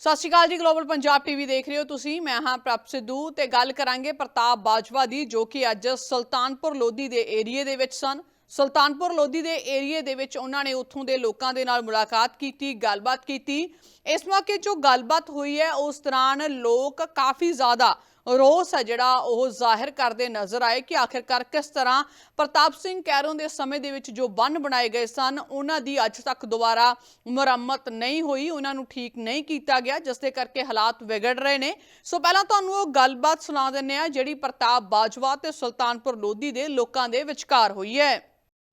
ਸਤਿ ਸ਼੍ਰੀ ਅਕਾਲ ਜੀ global Punjab TV ਦੇਖ ਰਹੇ ਹੋ ਤੁਸੀਂ। ਮੈਂ ਹਾਂ ਪ੍ਰਭ ਸਿੱਧੂ ਤੇ ਗੱਲ ਕਰਾਂਗੇ ਪ੍ਰਤਾਪ ਬਾਜਵਾ ਦੀ, ਜੋ ਕਿ ਅੱਜ ਸੁਲਤਾਨਪੁਰ ਲੋਧੀ ਦੇ ਏਰੀਏ ਦੇ ਵਿੱਚ ਸਨ। ਸੁਲਤਾਨਪੁਰ ਲੋਧੀ ਦੇ ਏਰੀਏ ਦੇ ਵਿੱਚ ਉਹਨਾਂ ਨੇ ਉੱਥੋਂ ਦੇ ਲੋਕਾਂ ਦੇ ਨਾਲ ਮੁਲਾਕਾਤ ਕੀਤੀ, ਗੱਲਬਾਤ ਕੀਤੀ। ਇਸ ਮੌਕੇ ਜੋ ਗੱਲਬਾਤ ਹੋਈ ਹੈ, ਉਸ ਦੌਰਾਨ ਲੋਕ ਕਾਫੀ ਜ਼ਿਆਦਾ ਰੋਸ ਹੈ ਜਿਹੜਾ ਉਹ ਜ਼ਾਹਿਰ ਕਰਦੇ ਨਜ਼ਰ ਆਏ ਕਿ ਆਖਿਰਕਾਰ ਕਿਸ ਤਰ੍ਹਾਂ ਪ੍ਰਤਾਪ ਸਿੰਘ ਕੈਰੋਂ ਦੇ ਸਮੇਂ ਦੇ ਵਿੱਚ ਜੋ ਬੰਨ ਬਣਾਏ ਗਏ ਸਨ, ਉਹਨਾਂ ਦੀ ਅੱਜ ਤੱਕ ਦੁਬਾਰਾ ਮੁਰੰਮਤ ਨਹੀਂ ਹੋਈ, ਉਹਨਾਂ ਨੂੰ ਠੀਕ ਨਹੀਂ ਕੀਤਾ ਗਿਆ, ਜਿਸ ਦੇ ਕਰਕੇ ਹਾਲਾਤ ਵਿਗੜ ਰਹੇ ਨੇ। ਸੋ ਪਹਿਲਾਂ ਤੁਹਾਨੂੰ ਉਹ ਗੱਲਬਾਤ ਸੁਣਾ ਦਿੰਨੇ ਆ ਜਿਹੜੀ ਪ੍ਰਤਾਪ ਬਾਜਵਾ ਤੇ ਸੁਲਤਾਨਪੁਰ ਲੋਧੀ ਦੇ ਲੋਕਾਂ ਦੇ ਵਿਚਕਾਰ ਹੋਈ ਹੈ।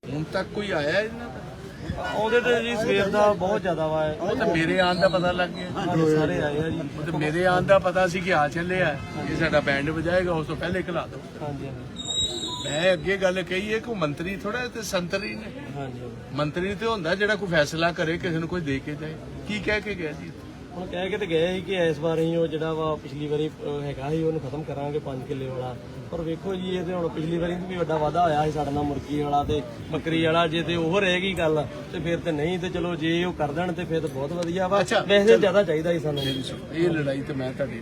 ਹੁਣ ਤੱਕ ਕੋਈ ਆਇਆ ਇਹਨਾਂ ਦਾ? ਉਹਦੇ ਤੇ ਜੀ ਸਵੇਰ ਦਾ ਬਹੁਤ ਜ਼ਿਆਦਾ ਵਾ। ਉਹ ਤਾਂ ਮੇਰੇ ਆਉਣ ਦਾ ਪਤਾ ਲੱਗ ਗਿਆ। ਹਾਂਜੀ ਸਾਰੇ ਆਏ ਆ ਜੀ। ਉਹ ਤਾਂ ਮੇਰੇ ਆਉਣ ਦਾ ਪਤਾ ਸੀ ਕਿ ਆ ਚੱਲੇ ਆ। ਇਹ ਸਾਡਾ ਬੈਂਡ ਵਜਾਏਗਾ ਉਸ ਤੋਂ ਪਹਿਲੇ ਖਿਲਾ ਦੋ ਹਾਂਜੀ ਹਾਂਜੀ। ਮੈਂ ਅੱਗੇ ਗੱਲ ਕਹੀ ਹੈ ਕਿ ਉਹ ਮੰਤਰੀ ਥੋੜਾ ਤੇ ਸੰਤਰੀ ਨੇ। ਹਾਂਜੀ ਮੰਤਰੀ ਤੇ ਹੁੰਦਾ ਜਿਹੜਾ ਕੋਈ ਫੈਸਲਾ ਕਰੇ ਕਿਸੇ ਨੂੰ ਕੋਈ ਦੇ ਕੇ ਜਾਏ। ਕੀ ਕਹਿ ਕੇ ਗਿਆ ਜੀ? ਹੁਣ ਕਹਿ ਕੇ ਤੇ ਗਏ ਸੀ ਕਿ ਇਸ ਵਾਰ ਹੀ ਉਹ ਜਿਹੜਾ ਵਾ ਪਿਛਲੀ ਵਾਰੀ ਹੈਗਾ ਸੀ ਉਹਨੂੰ ਖਤਮ ਕਰਾਂਗੇ 5 ਕਿੱਲੇ ਵਾਲਾ। ਪਰ ਵੇਖੋ ਜੀ ਇਹ ਤੇ ਹੁਣ ਪਿਛਲੀ ਵਾਰੀ ਵੀ ਵੱਡਾ ਵਾਦਾ ਹੋਇਆ ਸੀ ਸਾਡੇ ਨਾਲ ਮੁਰਗੀ ਵਾਲਾ ਤੇ ਬੱਕਰੀ ਵਾਲਾ ਜੇ ਤੇ ਉਹ ਰਹੇਗੀ ਗੱਲ ਤੇ ਫਿਰ ਤੇ ਨਹੀਂ ਤੇ ਚਲੋ ਜੇ ਉਹ ਕਰ ਦੇਣ ਤੇ ਫਿਰ ਤਾਂ ਬਹੁਤ ਵਧੀਆ ਵਾ। ਅੱਛਾ, ਵੈਸੇ ਜ਼ਿਆਦਾ ਚਾਹੀਦਾ ਸੀ ਸਾਨੂੰ। ਇਹ ਲੜਾਈ ਤੇ ਮੈਂ ਤੁਹਾਡੀ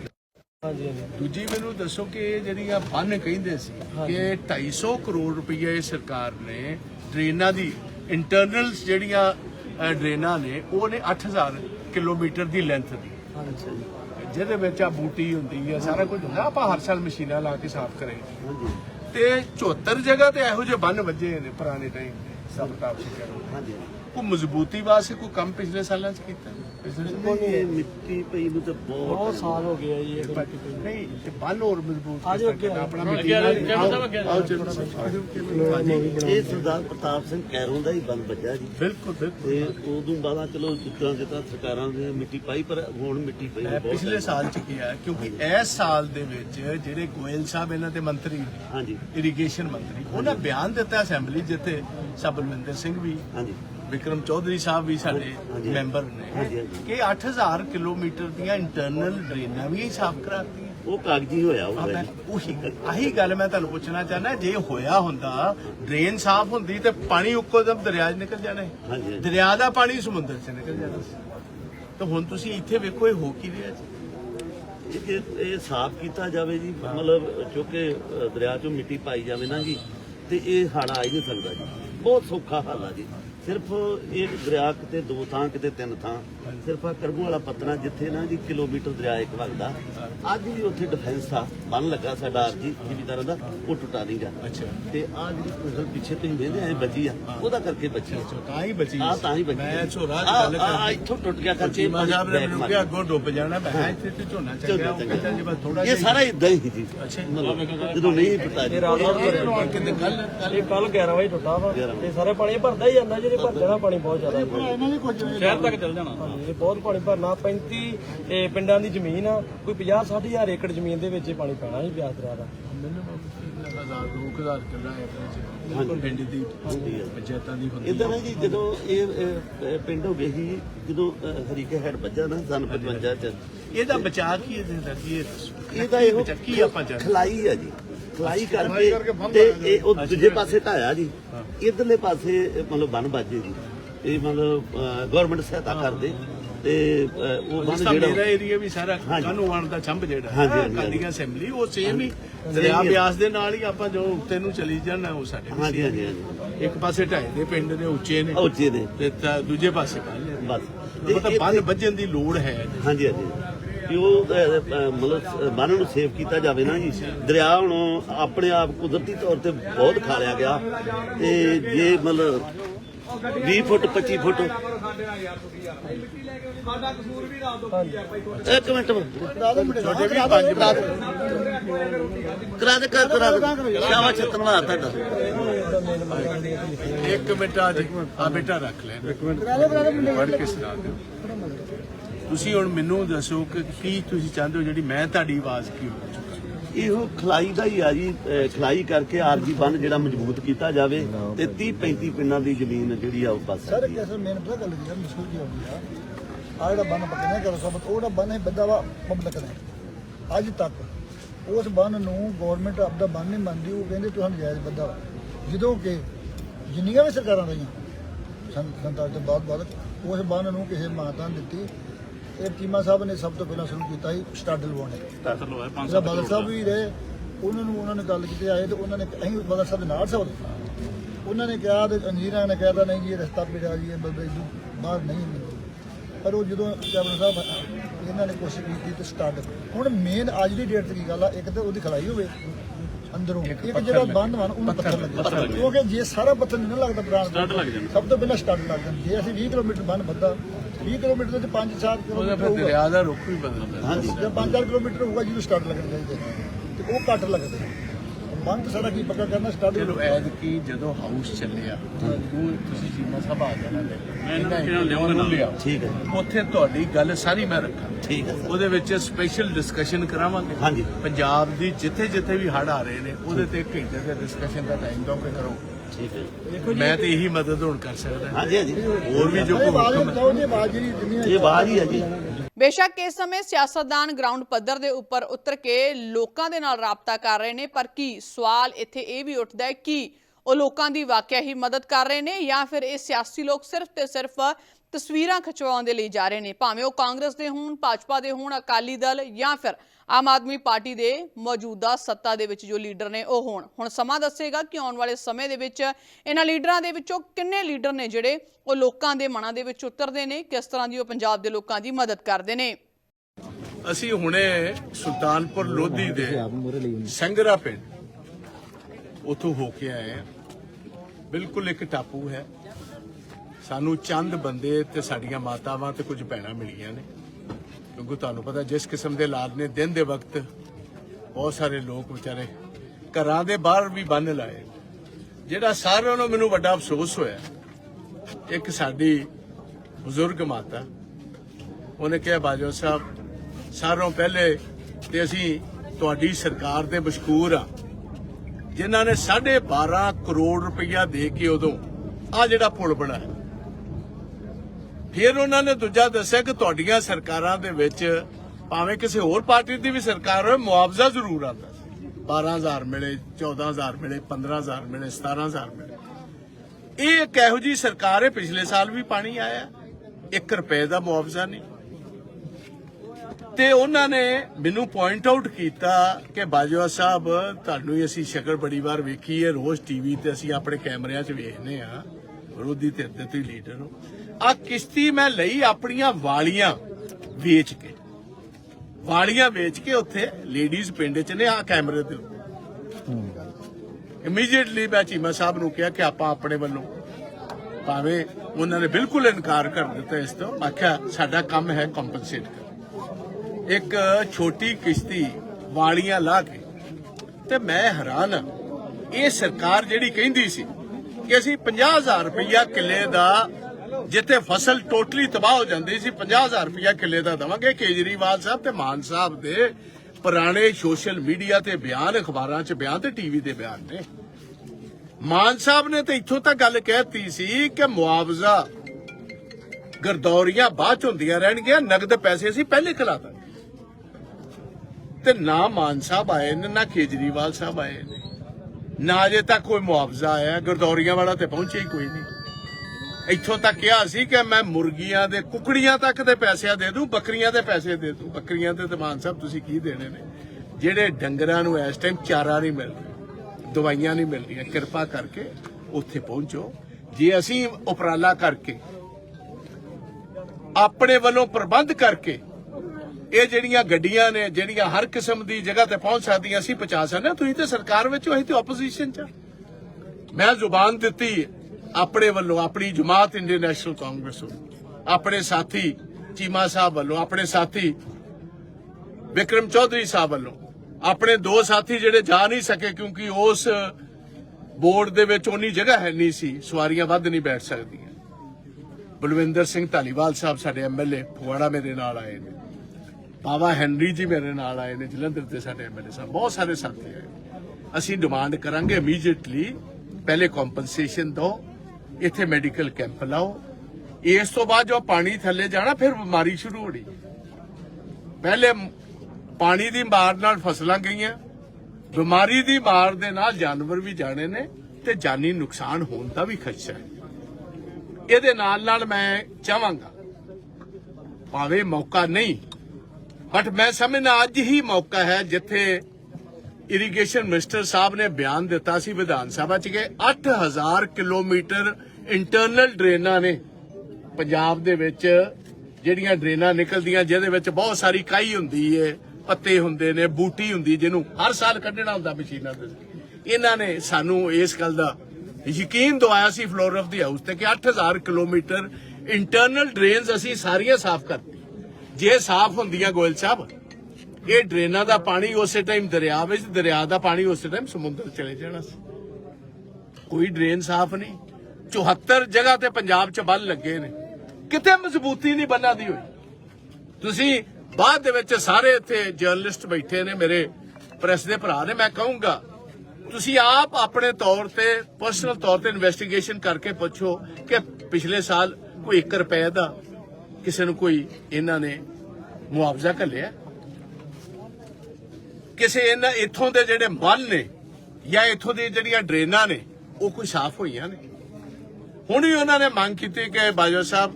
ਹਾਂਜੀ ਹਾਂਜੀ। ਦੂਜੀ ਮੈਨੂੰ ਦੱਸੋ ਕਿ ਇਹ ਜਿਹੜੀਆਂ ਬੰਨ ਕਹਿੰਦੇ ਸੀ ਕਿ 250 ਕਰੋੜ ਰੁਪਏ ਸਰਕਾਰ ਨੇ ਡਰੇਨਾਂ ਦੀ ਇੰਟਰਨਲ ਜਿਹੜੀਆਂ ਡਰੇਨਾਂ ਨੇ ਉਹ ਨੇ 8000 ਕਿਲੋਮੀਟਰ ਦੀ ਲੈਂਥ ਦੀ। ਹਾਂਜੀ। ਜਿਹਦੇ ਵਿੱਚ ਆ ਬੂਟੀ ਹੁੰਦੀ ਹੈ ਸਾਰਾ ਕੁਝ ਹੁੰਦਾ ਆਪਾਂ ਹਰ ਸਾਲ ਮਸ਼ੀਨਾਂ ਲਾ ਕੇ ਸਾਫ਼ ਕਰਾਂਗੇ ਹਾਂਜੀ। ਤੇ 74 ਜਗ੍ਹਾ ਤੇ ਇਹੋ ਜਿਹੇ ਬੰਨ ਵੱਜੇ ਨੇ ਪੁਰਾਣੇ ਟਾਈਮ ਸਭ ਪ੍ਰਤਾਪ ਸਿੰਘ ਕਰੋ ਹਾਂਜੀ। ਕੋਈ ਮਜ਼ਬੂਤੀ ਵਾਸਤੇ ਕੋਈ ਕੰਮ ਪਿਛਲੇ ਸਾਲਾਂ 'ਚ ਕੀਤਾ ਪਿਛਲੇ ਮਿੱਟੀ ਪਈ ਨੂੰ ਤੇ ਬਹੁਤ ਬਹੁਤ ਸਾਲ ਹੋ ਗਏ ਆ ਜੀ ਇਹ ਨਹੀਂ ਤੇ ਬੰਨ ਹੋਰ ਮਜ਼ਬੂਤ ਅੱਗੇ ਆਪਣਾ ਮਿੱਟੀ ਇਹ ਸਰਦਾਰ ਪ੍ਰਤਾਪ ਸਿੰਘ ਕੈਰੋਂ ਦਾ ਹੀ ਬੰਦ ਬੱਜਾ ਜੀ ਬਿਲਕੁਲ ਬਿਲਕੁਲ ਤੇ ਉਦੋਂ ਬਾਅਦ ਚਲੋ ਜਿੱਦਾਂ ਜਿੱਦਾਂ ਸਰਕਾਰਾਂ ਨੇ ਮਿੱਟੀ ਪਾਈ ਪਰ ਹੁਣ ਮਿੱਟੀ ਪਈ ਬਹੁਤ ਪਿਛਲੇ ਸਾਲ ਚ ਕਿਹਾ ਕਿਉਂਕਿ ਇਸ ਸਾਲ ਦੇ ਵਿੱਚ ਜਿਹੜੇ ਗੋਇਲ ਸਾਹਿਬ ਇਹਨਾਂ ਦੇ ਮੰਤਰੀ ਹਾਂਜੀ ਇਰੀਗੇਸ਼ਨ ਮੰਤਰੀ ਉਹਨਾਂ ਬਿਆਨ ਦਿੱਤਾ ਅਸੈਂਬਲੀ ਜਿੱਥੇ ਸਭ ਬਲਵਿੰਦਰ ਸਿੰਘ ਵੀ ਹਾਂਜੀ ਵਿਕਰਮ ਚੌਧਰੀ ਸਾਹਿਬ ਵੀ ਸਾਡੇ। ਮੈਂਬਰ ਨੇ। ਕਿ 8000 ਕਿਲੋਮੀਟਰ ਦੀਆਂ ਇੰਟਰਨਲ ਡਰੇਨਾਂ ਵੀ ਸਾਫ਼ ਕਰਾਤੀਆਂ। ਉਹ ਕਾਗਜ਼ੀ ਹੋਇਆ ਜੀ। ਉਹੀ ਆਹੀ ਗੱਲ ਮੈਂ ਤੁਹਾਨੂੰ ਪੁੱਛਣਾ ਚਾਹੁੰਦਾ ਜੇ ਹੋਇਆ ਹੁੰਦਾ ਡਰੇਨ ਸਾਫ਼ ਹੁੰਦੀ ਤੇ ਪਾਣੀ ਉੱਕੋ ਦਮ ਦਰਿਆ 'ਚ ਨਿਕਲ ਜਾਣਾ। ਦਰਿਆ ਦਾ ਪਾਣੀ ਸਮੁੰਦਰ 'ਚ ਨਿਕਲ ਜਾਣਾ ਤਾਂ ਹੁਣ ਤੁਸੀਂ ਇੱਥੇ ਵੇਖੋ ਇਹ ਹੋ ਕੀ ਰਿਹਾ ਜੀ? ਇਹ ਸਾਫ਼ ਕੀਤਾ ਜਾਵੇ ਜੀ ਮਤਲਬ ਕਿਉਂਕਿ ਦਰਿਆ ਚੋਂ ਮਿੱਟੀ ਪਾਈ ਜਾਵੇ ਨਾ ਜੀ ਤੇ ਇਹ ਹੜ ਆ ਹੀ ਨਹੀਂ ਸਕਦਾ ਜੀ। ਬਹੁਤ ਸੌਖਾ ਹੱਲ ਆ ਜੀ। ਸਿਰਫ ਇਹ ਦਰਿਆ ਕਿਤੇ ਦੋ ਥਾਂ ਕਿਤੇ ਤਿੰਨ ਥਾਂ। ਸਿਰਫ ਆ ਕਰਬੂ ਵਾਲਾ ਪਤਨਾ ਜਿੱਥੇ ਨਾ ਜੀ ਕਿਲੋਮੀਟਰ ਦਰਿਆ ਇੱਕ ਵਗਦਾ। ਅੱਜ ਵੀ ਉੱਥੇ ਡਿਫੈਂਸ ਆ ਬੰਨ ਲੱਗਾ ਸਾਡਾ ਆਰਜੀ ਜ਼ਿਮੀਦਾਰਾਂ ਦਾ ਉਹ ਟੁੱਟਾ ਨਹੀਂਗਾ ਅੱਛਾ। ਤੇ ਆ ਜਿਹੜੀ ਫਸਲ ਪਿੱਛੇ ਤੁਸੀਂ ਵੇਖਦੇ ਐ ਬੱਜੀ ਆ ਉਹਦਾ ਕਰਕੇ ਬੱਚੀ ਆ। ਤਾਂ ਹੀ ਬਚੀ। ਆ ਤਾਂ ਹੀ ਬੱਜੀ ਮੈਂ ਝੋਰਾ ਦੀ ਗੱਲ ਕਰਦਾ। ਇੱਥੋਂ ਟੁੱਟ ਗਿਆ ਕਰਕੇ ਮੈਨੂੰ ਮਾਰੀ। ਕਿਹਾ ਅੱਗੋਂ ਡੁੱਬ ਜਾਣਾ ਮੈਂ ਇੱਥੇ ਤੇ ਝੋਨਾ ਚੱਲਿਆ ਉਹ ਕਹਿੰਦਾ ਜੀ ਬਸ ਥੋੜਾ ਇਹ ਸਾਰਾ ਇਦਾਂ ਹੀ। ਮਤਲਬ ਜਦੋਂ ਨਹੀਂ ਪਤਾ ਜੀ। ਕਿਤੇ ਕੱਲ ਇਹ ਕੱਲ 11 ਵਜੇ ਟੁੱਟਾ ਵਾ। ਤੇ ਸਾਰੇ ਪਾਣੀ ਭਰਦਾ ਹੀ ਜਾਂਦਾ ਜਿਹੜੇ ਭਰ ਜਾਣਾ ਪਾਣੀ ਬਹੁਤ ਜ਼ਿਆਦਾ ਸ਼ਹਿਰ ਤੱਕ ਚੱਲ ਜਾਣਾ। ਹਾਂਜੀ ਇਹ ਬਹੁਤ ਪਾਣੀ ਭਰਨਾ 35 ਇਹ ਪਿੰਡਾਂ ਦੀ ਜ਼ਮੀਨ ਆ ਕੋਈ 50 60 ਹਜ਼ਾਰ ਏਕੜ ਜ਼ਮੀਨ ਦੇ ਵਿੱਚ ਇਹ ਪਾਣੀ ਪੈਣਾ ਸੀ ਬਿਆਸ ਦਰਿਆ ਦਾ। ਹਜ਼ਾਰ ਦੋ ਕੁ ਹਜ਼ਾਰ ਚੱਲਣਾ ਹੈ ਆਪਣੇ ਚ ਪਿੰਡ ਦੀ ਪੰਚਾਇਤਾਂ ਦੀ ਹੁੰਦੀ ਇਦਾਂ ਹੈ ਜੀ ਜਦੋਂ ਇਹ ਪਿੰਡ ਹੋ ਗਏ ਸੀ ਜਦੋਂ ਹਰੀਕੇ ਹੈਡ ਵੱਜਾ ਨਾ ਸਨ 55 ਚ। ਇਹਦਾ ਬਚਾਅ ਕੀ ਹੈ ਇਹਦਾ ਕੀ ਇਹੋ ਆਪਾਂ ਖਲਾਈ ਆ ਜੀ। ਖਲਾਈ ਕਰਕੇ ਤੇ ਇਹ ਉਹ ਦੂਜੇ ਪਾਸੇ ਢਾਇਆ ਜੀ। ਇਧਰਲੇ ਪਾਸੇ ਮਤਲਬ ਬਨ ਬਾਜੇ ਜੀ। ਇਹ ਮਤਲਬ ਗਵਰਨਮੈਂਟ ਸਹਾਇਤਾ ਕਰਦੇ। ਤੇ ਉਹ ਬਨ ਜਿਸ ਤਰ੍ਹਾਂ ਮੇਰਾ ਜਿਹੜਾ ਏਰੀਆ ਵੀ ਸਾਰਾ। ਕਾਨੂੰਨ ਦਾ ਚੰਬ ਜਿਹੜਾ। ਹਾਂਜੀ, ਕਾਦੀਆਂ ਅਸੈਂਬਲੀ ਉਹ ਸੇਮ ਹੀ। ਦਰਿਆ ਬਿਆਸ ਦੇ ਨਾਲ ਹੀ ਆਪਾਂ ਜੋ ਉੱਤੇ ਨੂੰ ਚਲੀ ਜਾਣਾ ਉਹ ਸਾਡੇ ਹਾਂਜੀ ਹਾਂਜੀ ਹਾਂਜੀ। ਇੱਕ ਪਾਸੇ ਢਾਏ ਦੇ ਪਿੰਡ ਨੇ ਉੱਚੇ ਨੇ। ਜੀ ਨੇ। ਤੇ ਦੂਜੇ ਪਾਸੇ ਬਸ। ਮਤਲਬ ਬੰਨ ਵੱਜਣ ਦੀ ਲੋੜ ਹੈ। ਹਾਂਜੀ ਹਾਂਜੀ। ਕਿ ਉਹ ਅਹ, ਅਹ, ਮਤਲਬ ਬੰਨ ਨੂੰ ਸੇਵ ਕੀਤਾ ਜਾਵੇ ਨਾ ਜੀ। ਦਰਿਆ ਹੁਣ ਆਪਣੇ ਆਪ ਕੁਦਰਤੀ ਤੌਰ ਤੇ ਬਹੁਤ ਖਾਲਿਆ ਗਿਆ। ਤੇ ਜੇ ਮਤਲਬ 20 ਫੁੱਟ 25 ਫੁੱਟ। ਇੱਕ ਮਿੰਟ ਛੋਟੇ ਵੀ ਪੰਜ ਕਰਾ ਦੇ ਕਰ ਕਰਾ ਦੇ। ਸ਼ਾਵਾ ਛਤਨਵਾ ਤੁਹਾਡਾ। ਇੱਕ ਮਿੰਟ ਆ ਜੀ। ਆ ਬੇਟਾ ਰੱਖ ਲੈ। ਇੱਕ ਮਿੰਟ ਪੜ ਕੇ ਸੁਣਾ ਦਿਓ। ਤੁਸੀਂ ਹੁਣ ਮੈਨੂੰ ਦੱਸੋ ਕਿ ਕੀ ਤੁਸੀਂ ਚਾਹੁੰਦੇ ਹੋ ਜਿਹੜੀ ਮੈਂ ਤੁਹਾਡੀ ਆਵਾਜ਼ ਕੀ ਹੋ ਇਹੋ ਖਲਾਈ ਦਾ ਹੀ ਆ ਜੀ ਖਲਾਈ ਕਰਕੇ ਆਰਜੀ ਬੰਨ ਜਿਹੜਾ ਮਜ਼ਬੂਤ ਕੀਤਾ ਜਾਵੇ ਤੇ 30 35 ਪਿੰਡਾਂ ਦੀ ਜ਼ਮੀਨ ਜਿਹੜੀ ਆ ਉਹ ਪਾਸ ਸਰ ਕਿ ਅਸਲ ਮੇਨ ਪਤਾ ਗੱਲ ਆ ਮਸ਼ਹੂਰ ਕੀ ਹੁੰਦੀ ਆ? ਆ ਜਿਹੜਾ ਬੰਨ ਪੱਕਣਾ ਕਰੋ ਸਭ ਉਹ ਜਿਹੜਾ ਬੰਨ ਹੈ ਬੱਦਾ ਵਾ ਪਬਲਿਕ ਨੇ। ਅੱਜ ਤੱਕ ਉਸ ਬੰਨ ਨੂੰ ਗਵਰਨਮੈਂਟ ਆਪਦਾ ਬੰਨ ਨਹੀਂ ਮੰਨਦੀ ਉਹ ਕਹਿੰਦੇ ਤੁਹਾਨੂੰ ਜਾਇਜ਼ ਬੱਦਾ ਵਾ। ਜਦੋਂ ਕਿ ਜਿੰਨੀਆਂ ਵੀ ਸਰਕਾਰਾਂ ਰਹੀਆਂ ਸੰ- ਸੰਤਾਲ ਤੋਂ ਬਾਅਦ ਬਾਅਦ ਉਸ ਬੰਨ ਨੂੰ ਕਿਸੇ ਮਾਤਾ ਨੇ ਦਿੱਤੀ ਇਹ ਚੀਮਾ ਸਾਹਿਬ ਨੇ ਸਭ ਤੋਂ ਪਹਿਲਾਂ ਸ਼ੁਰੂ ਕੀਤਾ ਸੀ ਸਟੱਡ ਲਵਾਉਣੇ ਜਿਹੜਾ ਬਾਦਲ ਸਾਹਿਬ ਵੀ ਰਹੇ ਉਹਨਾਂ ਨੂੰ ਉਹਨਾਂ ਨੇ ਗੱਲ ਕੀਤੀ ਆਏ ਤੇ ਉਹਨਾਂ ਨੇ ਅਸੀਂ ਬਾਦਲ ਸਾਹਿਬ ਦੇ ਨਾਲ ਸਭ ਉਹਨਾਂ ਨੇ ਕਿਹਾ ਤੇ ਇੰਜੀਨੀਅਰਾਂ ਨੇ ਕਿਹਾ ਤਾਂ ਨਹੀਂ ਜੀ ਇਹ ਰਸਤਾ ਪਿਆ ਜੀ ਇਹ ਬਲਬੇ ਬਾਹਰ ਨਹੀਂ ਪਰ ਉਹ ਜਦੋਂ ਕੈਬਨ ਸਾਹਿਬ ਇਹਨਾਂ ਨੇ ਕੋਸ਼ਿਸ਼ ਕੀਤੀ ਤੇ ਸਟੱਡ ਹੁਣ ਮੇਨ ਅੱਜ ਦੀ ਡੇਟ ਤੇ ਕੀ ਗੱਲ ਆ ਇੱਕ ਤਾਂ ਉਹਦੀ ਖਲਾਈ ਹੋਵੇ ਅੰਦਰੋਂ। ਇੱਕ ਜਿਹੜਾ ਬੰਦ ਵਨ ਉਹਨੂੰ ਪੱਥਰ ਲੱਗੇ। ਕਿਉਂਕਿ ਜੇ ਸਾਰਾ ਪੱਥਰ ਨਹੀਂ ਲੱਗਦਾ ਬਰਾਨ ਸਭ ਤੋਂ ਪਹਿਲਾਂ ਸਟੱਡ ਲੱਗ ਜਾਂਦਾ ਜੇ ਅਸੀਂ 20 ਕਿਲੋਮੀਟਰ ਬੰਨ ਬੱਦਾ 20 ਕਿਲੋਮੀਟਰ ਦੇ 5-7 ਉਹਦਾ ਕਿਲੋਮੀਟਰ ਹੋਊਗਾ। ਦਰਿਆ ਦਾ ਰੁੱਖ ਵੀ ਬਦਲਦਾ ਹਾਂਜੀ ਜੇ 5-4 ਕਿਲੋਮੀਟਰ ਹੋਊਗਾ ਜਿਹਨੂੰ ਸਟਾਰਟ ਲੱਗਣਾ ਚਾਹੀਦਾ ਤੇ ਉਹ ਘੱਟ ਲੱਗਦੇ ਬੰਦ ਸਾਡਾ ਕੀ ਪੱਕਾ ਕਰਨਾ ਸਟਾਰਟ ਚਲੋ ਐਦ ਕੀ ਜਦੋਂ ਹਾਊਸ ਚੱਲਿਆ ਉਹ ਤੁਸੀਂ ਸੀਮਾ ਸਾਹਿਬ ਆ ਜਾਣਾ ਮੈਂ ਲਿਆਉਣਾ ਲਿਆਓ ਠੀਕ ਹੈ। ਉੱਥੇ ਤੁਹਾਡੀ ਗੱਲ ਸਾਰੀ ਮੈਂ ਰੱਖਾਂ ਠੀਕ ਹੈ। ਉਹਦੇ ਵਿੱਚ ਸਪੈਸ਼ਲ ਡਿਸਕਸ਼ਨ ਕਰਾਵਾਂਗੇ। ਹਾਂਜੀ। ਪੰਜਾਬ ਦੀ ਜਿੱਥੇ ਜਿੱਥੇ ਵੀ ਹੜ ਆ ਰਹੇ ਨੇ ਉਹਦੇ ਤੇ ਘੰਟੇ ਦੇ ਡਿਸਕਸ਼ਨ ਦਾ ਟਾਈਮ ਦੋ ਕੇ ਕਰੋ। ਠੀਕ ਹੈ। ਮੈਂ ਤੇ ਇਹੀ ਮਦਦ ਹੁਣ ਕਰ ਸਕਦਾ। ਹਾਂਜੀ ਹਾਂਜੀ। ਹੋਰ ਵੀ ਹੁਕਮ ਹੈ ਇਹ ਹੀ ਹੈ ਜੀ। ਬੇਸ਼ੱਕ ਇਸ ਸਮੇਂ ਸਿਆਸਤਦਾਨ ਗਰਾਊਂਡ ਪੱਧਰ ਦੇ ਉੱਪਰ ਉਤਰ ਕੇ ਲੋਕਾਂ ਦੇ ਨਾਲ ਰਾਬਤਾ ਕਰ ਰਹੇ ਨੇ, ਪਰ ਕੀ ਸਵਾਲ ਇੱਥੇ ਇਹ ਵੀ ਉੱਠਦਾ ਹੈ ਕਿ ਉਹ ਲੋਕਾਂ ਦੀ ਵਾਕਿਆ ਹੀ ਮਦਦ ਕਰ ਰਹੇ ਨੇ ਜਾਂ ਫਿਰ ਇਹ ਸਿਆਸੀ ਲੋਕ ਸਿਰਫ ਤੇ ਸਿਰਫ ਤਸਵੀਰਾਂ ਖਿਚਵਾਉਣ ਦੇ ਲਈ ਜਾ ਰਹੇ ਨੇ, ਭਾਵੇਂ ਉਹ ਕਾਂਗਰਸ ਦੇ ਹੋਣ, ਭਾਜਪਾ ਦੇ ਹੋਣ, ਅਕਾਲੀ ਦਲ ਜਾਂ ਫਿਰ ਆਮ ਆਦਮੀ ਪਾਰਟੀ ਦੇ ਮੌਜੂਦਾ ਸੱਤਾ ਦੇ ਵਿੱਚ ਜੋ ਲੀਡਰ ਨੇ ਉਹ ਹੋਣ। ਹੁਣ ਸਮਾਂ ਦੱਸੇਗਾ ਕਿ ਆਉਣ ਵਾਲੇ ਸਮੇਂ ਦੇ ਵਿੱਚ ਇਹਨਾਂ ਲੀਡਰਾਂ ਦੇ ਵਿੱਚੋਂ ਕਿੰਨੇ ਲੀਡਰ ਨੇ ਜਿਹੜੇ ਉਹ ਲੋਕਾਂ ਦੇ ਮਨਾਂ ਦੇ ਵਿੱਚ ਉਤਰਦੇ ਨੇ, ਕਿਸ ਤਰ੍ਹਾਂ ਦੀ ਉਹ ਪੰਜਾਬ ਦੇ ਲੋਕਾਂ ਦੀ ਮਦਦ ਕਰਦੇ ਨੇ। ਅਸੀਂ ਹੁਣੇ ਸੁਲਤਾਨਪੁਰ ਲੋਧੀ ਦੇ ਸੰਗਰਾ ਪਿੰਡ ਉਥੋਂ ਹੋ ਕੇ ਆਏ ਬਿਲਕੁਲ ਇੱਕ ਟਾਪੂ ਹੈ। ਸਾਨੂੰ ਚੰਦ ਬੰਦੇ ਤੇ ਸਾਡੀਆਂ ਮਾਤਾਵਾਂ ਤੇ ਕੁਝ ਭੈਣਾਂ ਮਿਲੀਆਂ ਨੇ। ਕਿਉਂਕਿ ਤੁਹਾਨੂੰ ਪਤਾ ਜਿਸ ਕਿਸਮ ਦੇ ਹਾਲਾਤ ਨੇ ਦਿਨ ਦੇ ਵਕਤ ਬਹੁਤ ਸਾਰੇ ਲੋਕ ਵਿਚਾਰੇ ਘਰਾਂ ਦੇ ਬਾਹਰ ਵੀ ਬੰਨ ਲਾਏ। ਜਿਹੜਾ ਸਾਰਿਆਂ ਨੂੰ ਮੈਨੂੰ ਵੱਡਾ ਅਫਸੋਸ ਹੋਇਆ, ਇੱਕ ਸਾਡੀ ਬਜ਼ੁਰਗ ਮਾਤਾ, ਉਹਨੇ ਕਿਹਾ, ਬਾਜਵਾ ਸਾਹਿਬ ਸਾਰਿਆਂ ਪਹਿਲੇ ਤੇ ਅਸੀਂ ਤੁਹਾਡੀ ਸਰਕਾਰ ਦੇ ਮਸ਼ਕੂਰ ਆ, ਜਿਨ੍ਹਾਂ ਨੇ 12.5 ਕਰੋੜ ਰੁਪਈਆ ਦੇ ਕੇ ਉਦੋਂ ਆ ਜਿਹੜਾ ਪੁਲ ਬਣਾਇਆ। ਫਿਰ ਉਹਨਾਂ ਨੇ ਦੂਜਾ ਦੱਸਿਆ ਕਿ ਤੁਹਾਡੀਆਂ ਸਰਕਾਰਾਂ ਦੇ ਵਿੱਚ ਭਾਵੇਂ ਕਿਸੇ ਹੋਰ ਪਾਰਟੀ ਦੀ ਵੀ ਸਰਕਾਰ ਹੋਵੇ, ਮੁਆਵਜ਼ਾ ਜ਼ਰੂਰ ਆਉਂਦਾ 12000 ਮਿਲੇ 14000 ਮਿਲੇ 15000 ਮਿਲੇ 17000 ਮਿਲੇ। ਇਹ ਇੱਕ ਇਹੋ ਜੀ ਸਰਕਾਰ ਹੈ, ਪਿਛਲੇ ਸਾਲ ਵੀ ਪਾਣੀ ਆਇਆ। 1 ਰੁਪਏ ਦਾ ਮੁਆਵਜ਼ਾ ਨਹੀਂ। ਤੇ ਉਹਨਾਂ ਨੇ ਮੈਨੂੰ ਪੁਆਇੰਟ ਆਊਟ ਕੀਤਾ ਕਿ ਬਾਜਵਾ ਸਾਹਿਬ, ਤੁਹਾਨੂੰ ਅਸੀਂ ਸ਼ਕਲ ਬੜੀ ਵਾਰ ਵੇਖੀ ਹੈ, ਰੋਜ਼ ਟੀਵੀ ਤੇ ਅਸੀਂ ਆਪਣੇ ਕੈਮਰਿਆਂ 'ਚ ਵੇਖਦੇ ਆ ਵਿਰੋਧੀ ਧਿਰ ਦੇ ਤੁਸੀਂ ਲੀਡਰ ਹੋ ਆ ਕਿਸ਼ਤੀ ਮੈਂ ਲਈ ਆਪਣੀਆਂ ਵਾਲੀਆਂ ਵੇਚ ਕੇ। ਵਾਲੀਆਂ ਵੇਚ ਕੇ ਉੱਥੇ ਲੇਡੀਜ਼ ਪਿੰਡ 'ਚ ਨੇ ਆ ਕੈਮਰੇ ਤੇ। ਇਮੀਡੀਏਟਲੀ ਮੈਂ ਚੀਮਾ ਸਾਹਿਬ ਨੂੰ ਕਿਹਾ ਕਿ ਆਪਾਂ ਆਪਣੇ ਵੱਲੋਂ ਭਾਵੇਂ ਉਹਨਾਂ ਨੇ ਬਿਲਕੁਲ ਇਨਕਾਰ ਕਰ ਦਿੱਤਾ ਇਸ ਤੋਂ, ਆਖਿਆ, ਸਾਡਾ ਕੰਮ ਹੈ ਕੰਪਨਸੇਟ ਕਰ ਇੱਕ ਛੋਟੀ ਕਿਸ਼ਤੀ ਵਾਲੀਆਂ ਲਾ ਕੇ, ਤੇ ਮੈਂ ਹੈਰਾਨ ਹਾਂ ਇਹ ਸਰਕਾਰ ਜਿਹੜੀ ਕਹਿੰਦੀ ਸੀ ਕਿ ਅਸੀਂ 50000 ਰੁਪਇਆ ਕਿੱਲੇ ਦਾ ਜਿੱਥੇ ਫਸਲ ਟੋਟਲੀ ਤਬਾਹ ਹੋ ਜਾਂਦੀ ਸੀ 50000 ਰੁਪਇਆ ਕਿੱਲੇ ਦਾ ਦਵਾਂਗੇ। ਕੇਜਰੀਵਾਲ ਸਾਹਿਬ ਤੇ ਮਾਨ ਸਾਹਿਬ ਦੇ ਪੁਰਾਣੇ ਸੋਸ਼ਲ ਮੀਡੀਆ ਤੇ ਬਿਆਨ, ਅਖਬਾਰਾਂ 'ਚ ਬਿਆਨ ਤੇ ਟੀਵੀ ਦੇ ਬਿਆਨ ਨੇ। ਮਾਨ ਸਾਹਿਬ ਨੇ ਤੇ ਇੱਥੋਂ ਤੱਕ ਗੱਲ ਕਹਿਤੀ ਸੀ ਕਿ ਮੁਆਵਜ਼ਾ ਗਰਦੌਰੀਆਂ ਬਾਅਦ ਚ ਹੁੰਦੀਆਂ ਰਹਿਣਗੀਆਂ, ਨਗਦ ਪੈਸੇ ਅਸੀਂ ਪਹਿਲੇ ਖਿਲਾ ਦਾਂਗੇ। ਤੇ ਨਾ ਮਾਨ ਸਾਹਿਬ ਆਏ ਨੇ, ਨਾ ਕੇਜਰੀਵਾਲ ਸਾਹਿਬ ਆਏ ਨੇ। ਨਾ ਅਜੇ ਤੱਕ ਕੋਈ ਮੁਆਵਜ਼ਾ ਆਇਆ, ਗਰਦੌਰੀਆਂ ਵਾਲਾ ਤੇ ਪਹੁੰਚਿਆ ਹੀ ਕੋਈ ਨਹੀਂ। ਇੱਥੋਂ ਤੱਕ ਕਿਹਾ ਸੀ ਕਿ ਮੈਂ ਮੁਰਗੀਆਂ ਦੇ, ਕੁਕੜੀਆਂ ਤੱਕ ਦੇ ਪੈਸੇ ਦੇ ਦੂੰ, ਬੱਕਰੀਆਂ ਦੇ ਪੈਸੇ ਦੇ ਦੂੰ। ਬੱਕਰੀਆਂ ਦੇ ਤੇ ਮਾਨ ਸਾਹਿਬ, ਤੁਸੀਂ ਕੀ ਦੇਣੇ ਨੇ? ਜਿਹੜੇ ਡੰਗਰਾਂ ਨੂੰ ਇਸ ਟਾਈਮ ਚਾਰਾ ਨਹੀਂ ਮਿਲਦਾ, ਦਵਾਈਆਂ ਨਹੀਂ ਮਿਲਦੀਆਂ, ਕਿਰਪਾ ਕਰਕੇ ਉੱਥੇ ਪਹੁੰਚੋ। ਜੇ ਅਸੀਂ ਉਪਰਾਲਾ ਕਰਕੇ, ਆਪਣੇ ਵੱਲੋਂ ਪ੍ਰਬੰਧ ਕਰਕੇ ਇਹ ਜਿਹੜੀਆਂ ਗੱਡੀਆਂ ਨੇ, ਜਿਹੜੀਆਂ ਹਰ ਕਿਸਮ ਦੀ ਜਗ੍ਹਾ ਤੇ ਪਹੁੰਚ ਸਕਦੀਆਂ, ਅਸੀਂ ਪਹੁੰਚਾ ਸਕਦੇ ਤੁਸੀਂ ਤੇ ਸਰਕਾਰ ਵਿੱਚ ਹੋ, ਅਸੀਂ ਤੇ ਆਪੋਜੀਸ਼ਨ ਚ ਮੈਂ ਜ਼ੁਬਾਨ ਦਿੱਤੀ ਆਪਣੇ ਵੱਲੋਂ, ਆਪਣੀ ਜਮਾਤ ਇੰਡੀਅਨ ਨੈਸ਼ਨਲ ਕਾਂਗਰਸ ਆਪਣੇ ਸਾਥੀ ਚੀਮਾ ਸਾਹਿਬ ਵੱਲੋਂ, ਆਪਣੇ ਸਾਥੀ ਵਿਕਰਮ ਚੌਧਰੀ ਸਾਹਿਬ ਵੱਲੋਂ, ਆਪਣੇ ਦੋ ਸਾਥੀ ਜਿਹੜੇ ਜਾ ਨਹੀਂ ਸਕੇ ਕਿਉਂਕਿ ਉਸ ਬੋਰਡ ਦੇ ਵਿੱਚ ਉਨੀ ਜਗ੍ਹਾ ਹੈ ਨਹੀਂ ਸੀ, ਸਵਾਰੀਆਂ ਵੱਧ ਨਹੀਂ ਬੈਠ ਸਕਦੀਆਂ। ਬਲਵਿੰਦਰ ਸਿੰਘ ਧਾਲੀਵਾਲ ਸਾਹਿਬ ਸਾਡੇ ਐਮਐਲਏ ਫਗਵਾੜਾ ਮੇਰੇ ਨਾਲ ਆਏ ਨੇ। ਬਾਬਾ ਹੈਨਰੀ ਜੀ ਮੇਰੇ ਨਾਲ ਆਏ ਨੇ, ਜਲੰਧਰ ਦੇ ਸਾਡੇ ਐਮਐਲਏ ਸਾਹਿਬ। ਬਹੁਤ ਸਾਰੇ ਸਾਥੀ ਆਏ ਅਸੀਂ ਡਿਮਾਂਡ ਕਰਾਂਗੇ ਇਮੀਡੀਏਟਲੀ ਪਹਿਲੇ ਕੰਪਨਸੇਸ਼ਨ ਦਿਓ, ਇੱਥੇ ਮੈਡੀਕਲ ਕੈਂਪ ਲਾਓ। ਇਸ ਤੋਂ ਬਾਅਦ ਜੋ ਪਾਣੀ ਥੱਲੇ ਜਾਣਾ, ਫਿਰ ਬਿਮਾਰੀ ਸ਼ੁਰੂ ਹੋਣੀ। ਪਹਿਲੇ ਪਾਣੀ ਦੀ ਮਾਰ ਨਾਲ ਫਸਲਾਂ ਗਈਆਂ। ਬਿਮਾਰੀ ਦੀ ਮਾਰ ਦੇ ਨਾਲ ਜਾਨਵਰ ਵੀ ਜਾਣੇ ਨੇ ਤੇ ਜਾਨੀ ਨੁਕਸਾਨ ਹੋਣ ਦਾ ਵੀ ਖਦਸ਼ਾ ਹੈ। ਇਹਦੇ ਨਾਲ ਨਾਲ ਮੈਂ ਚਾਹਾਂਗਾ, ਭਾਵੇਂ ਮੌਕਾ ਨਹੀਂ ਬਟ ਮੈਂ ਸਮਝਣਾ ਅੱਜ ਹੀ ਮੌਕਾ ਹੈ ਜਿੱਥੇ ਇਰੀਗੇਸ਼ਨ ਮਿਨਿਸਟਰ ਸਾਹਿਬ ਨੇ ਬਿਆਨ ਦਿੱਤਾ ਸੀ ਵਿਧਾਨ ਸਭਾ 'ਚ ਕਿ 8000 ਕਿਲੋਮੀਟਰ ਇੰਟਰਨਲ ਡਰੇਨਾਂ ਨੇ ਪੰਜਾਬ ਦੇ ਵਿੱਚ ਜਿਹੜੀਆਂ ਡਰੇਨਾਂ ਨਿਕਲਦੀਆਂ, ਜਿਹਦੇ ਵਿੱਚ ਬਹੁਤ ਸਾਰੀ ਕਾਈ ਹੁੰਦੀ ਏ, ਪੱਤੇ ਹੁੰਦੇ ਨੇ, ਬੂਟੀ ਹੁੰਦੀ ਜਿਹਨੂੰ ਹਰ ਸਾਲ ਕੱਢਣਾ ਹੁੰਦਾ ਮਸ਼ੀਨਾਂ ਦੇ ਇਹਨਾਂ ਨੇ ਸਾਨੂੰ ਇਸ ਗੱਲ ਦਾ ਯਕੀਨ ਦਵਾਇਆ ਸੀ ਫਲੋਰ ਆਫ ਦੀ ਹਾਊਸ ਤੇ ਕਿ 8000 ਕਿਲੋਮੀਟਰ ਇੰਟਰਨਲ ਡਰੇਨਸ ਅਸੀਂ ਸਾਰੀਆਂ ਸਾਫ਼ ਕਰ ਜੇ ਸਾਫ਼ ਹੁੰਦੀਆਂ ਗੋਇਲ ਸਾਹਿਬ, ਇਹ ਡਰੇਨਾਂ ਦਾ ਪਾਣੀ ਉਸੇ ਟਾਈਮ ਦਰਿਆ ਵਿੱਚ, ਦਰਿਆ ਦਾ ਪਾਣੀ ਉਸੇ ਟਾਈਮ ਸਮੁੰਦਰ ਚਲੇ ਜਾਣਾ ਸੀ। ਕੋਈ ਡਰੇਨ ਸਾਫ਼ ਨਹੀਂ। 74 ਜਗ੍ਹਾ ਤੇ ਪੰਜਾਬ 'ਚ ਬੰਨ ਲੱਗੇ ਨੇ। ਕਿਤੇ ਮਜ਼ਬੂਤੀ ਨਹੀਂ ਬੰਨਾਂ ਦੀ ਹੋਈ। ਤੁਸੀਂ ਬਾਅਦ ਦੇ ਵਿੱਚ ਸਾਰੇ ਇੱਥੇ ਜਰਨਲਿਸਟ ਬੈਠੇ ਨੇ ਮੇਰੇ ਪ੍ਰੈਸ ਦੇ ਭਰਾ ਨੇ, ਮੈਂ ਕਹੂੰਗਾ, ਤੁਸੀਂ ਆਪ ਆਪਣੇ ਤੌਰ ਤੇ ਪਰਸਨਲ ਤੌਰ ਤੇ ਇਨਵੈਸਟੀਗੇਸ਼ਨ ਕਰਕੇ ਪੁੱਛੋ ਕਿ ਪਿਛਲੇ ਸਾਲ ਕੋਈ 1 ਰੁਪਏ ਦਾ ਕਿਸੇ ਨੂੰ ਕੋਈ ਇਹਨਾਂ ਨੇ ਮੁਆਵਜ਼ਾ ਘੱਲਿਆ? ਕਿਸੇ ਇਹਨਾਂ ਇੱਥੋਂ ਦੇ ਜਿਹੜੇ ਮਲ ਨੇ ਜਾਂ ਇੱਥੋਂ ਦੀ ਜਿਹੜੀਆਂ ਡਰੇਨਾਂ ਨੇ, ਉਹ ਕੋਈ ਸਾਫ਼ ਹੋਈਆਂ ਨੇ? ਹੁਣ ਵੀ ਉਹਨਾਂ ਨੇ ਮੰਗ ਕੀਤੀ ਕਿ ਬਾਜਵਾ ਸਾਹਿਬ,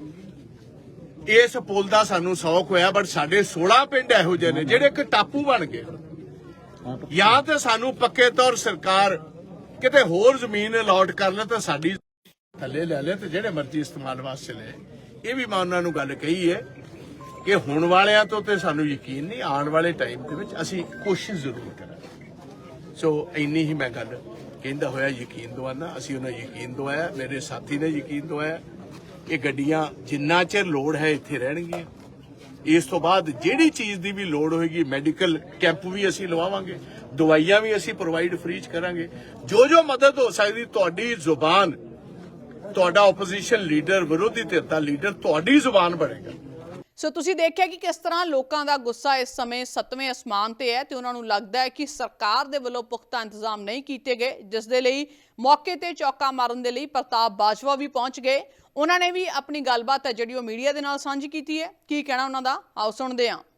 ਇਸ ਪੁਲ ਦਾ ਸਾਨੂੰ ਸੌਖ ਹੋਇਆ ਬਟ ਸਾਡੇ 16 ਪਿੰਡ ਇਹੋ ਜਿਹੇ ਨੇ, ਜਿਹੜੇ ਇੱਕ ਟਾਪੂ ਬਣ ਗਏ। ਜਾਂ ਤੇ ਸਾਨੂੰ ਪੱਕੇ ਤੌਰ ਸਰਕਾਰ ਕਿਤੇ ਹੋਰ ਜ਼ਮੀਨ ਅਲਾਟ ਕਰ ਲੈ ਤਾਂ ਸਾਡੀ ਥੱਲੇ ਲੈ ਲੈ ਤੇ ਜਿਹੜੇ ਮਰਜ਼ੀ ਇਸਤੇਮਾਲ ਵਾਸਤੇ ਲੈ। ਇਹ ਵੀ ਮੈਂ ਉਹਨਾਂ ਨੂੰ ਗੱਲ ਕਹੀ ਹੈ ਕਿ ਹੁਣ ਵਾਲਿਆਂ ਤੋਂ ਤੇ ਸਾਨੂੰ ਯਕੀਨ ਨਹੀਂ, ਆਉਣ ਵਾਲੇ ਟਾਈਮ ਦੇ ਵਿੱਚ ਅਸੀਂ ਕੋਸ਼ਿਸ਼ ਜ਼ਰੂਰ ਕਰਾਂਗੇ। ਸੋ ਇੰਨੀ ਹੀ ਮੈਂ ਗੱਲ ਕਹਿੰਦਾ ਹੋਇਆ, ਯਕੀਨ ਦਵਾਨਾ ਅਸੀਂ ਉਹਨਾਂ ਯਕੀਨ ਦਵਾਇਆ, ਮੇਰੇ ਸਾਥੀ ਨੇ ਯਕੀਨ ਦਵਾਇਆ ਇਹ ਗੱਡੀਆਂ ਜਿੰਨਾ ਚਿਰ ਲੋੜ ਹੈ ਇੱਥੇ ਰਹਿਣਗੀਆਂ। ਇਸ ਤੋਂ ਬਾਅਦ ਜਿਹੜੀ ਚੀਜ਼ ਦੀ ਵੀ ਲੋੜ ਹੋਏਗੀ ਮੈਡੀਕਲ ਕੈਂਪ ਵੀ ਅਸੀਂ ਲਵਾਵਾਂਗੇ, ਦਵਾਈਆਂ ਵੀ ਅਸੀਂ ਪ੍ਰੋਵਾਈਡ ਫ੍ਰੀ ਚ ਕਰਾਂਗੇ। ਜੋ ਜੋ ਮਦਦ ਹੋ ਸਕਦੀ, ਤੁਹਾਡੀ ਜ਼ੁਬਾਨ ਤੁਹਾਡਾ ਆਪੋਜੀਸ਼ਨ ਲੀਡਰ ਵਿਰੋਧੀ ਧਿਰ ਦਾ ਲੀਡਰ ਤੁਹਾਡੀ ਜ਼ੁਬਾਨ ਬਣੇਗਾ। ਸੋ ਤੁਸੀਂ ਦੇਖਿਆ ਕਿ ਕਿਸ ਤਰ੍ਹਾਂ ਲੋਕਾਂ ਦਾ ਗੁੱਸਾ ਇਸ ਸਮੇਂ ਸੱਤਵੇਂ ਅਸਮਾਨ ਤੇ ਹੈ ਤੇ ਉਹਨਾਂ ਨੂੰ ਲੱਗਦਾ ਹੈ ਕਿ ਸਰਕਾਰ ਦੇ ਵੱਲੋਂ ਪੁਖਤਾ ਇੰਤਜ਼ਾਮ ਨਹੀਂ ਕੀਤੇ ਗਏ, ਜਿਸ ਦੇ ਲਈ ਮੌਕੇ ਤੇ ਚੌਕਾ ਮਾਰਨ ਦੇ ਲਈ ਪ੍ਰਤਾਪ ਬਾਜਵਾ ਵੀ ਪਹੁੰਚ ਗਏ। ਉਹਨਾਂ ਨੇ ਵੀ ਆਪਣੀ ਗੱਲਬਾਤ ਹੈ ਜਿਹੜੀ ਉਹ ਮੀਡੀਆ ਦੇ ਨਾਲ ਸਾਂਝੀ ਕੀਤੀ ਹੈ। ਕੀ ਕਹਿਣਾ ਉਹਨਾਂ ਦਾ? ਆਓ ਸੁਣਦੇ ਹਾਂ।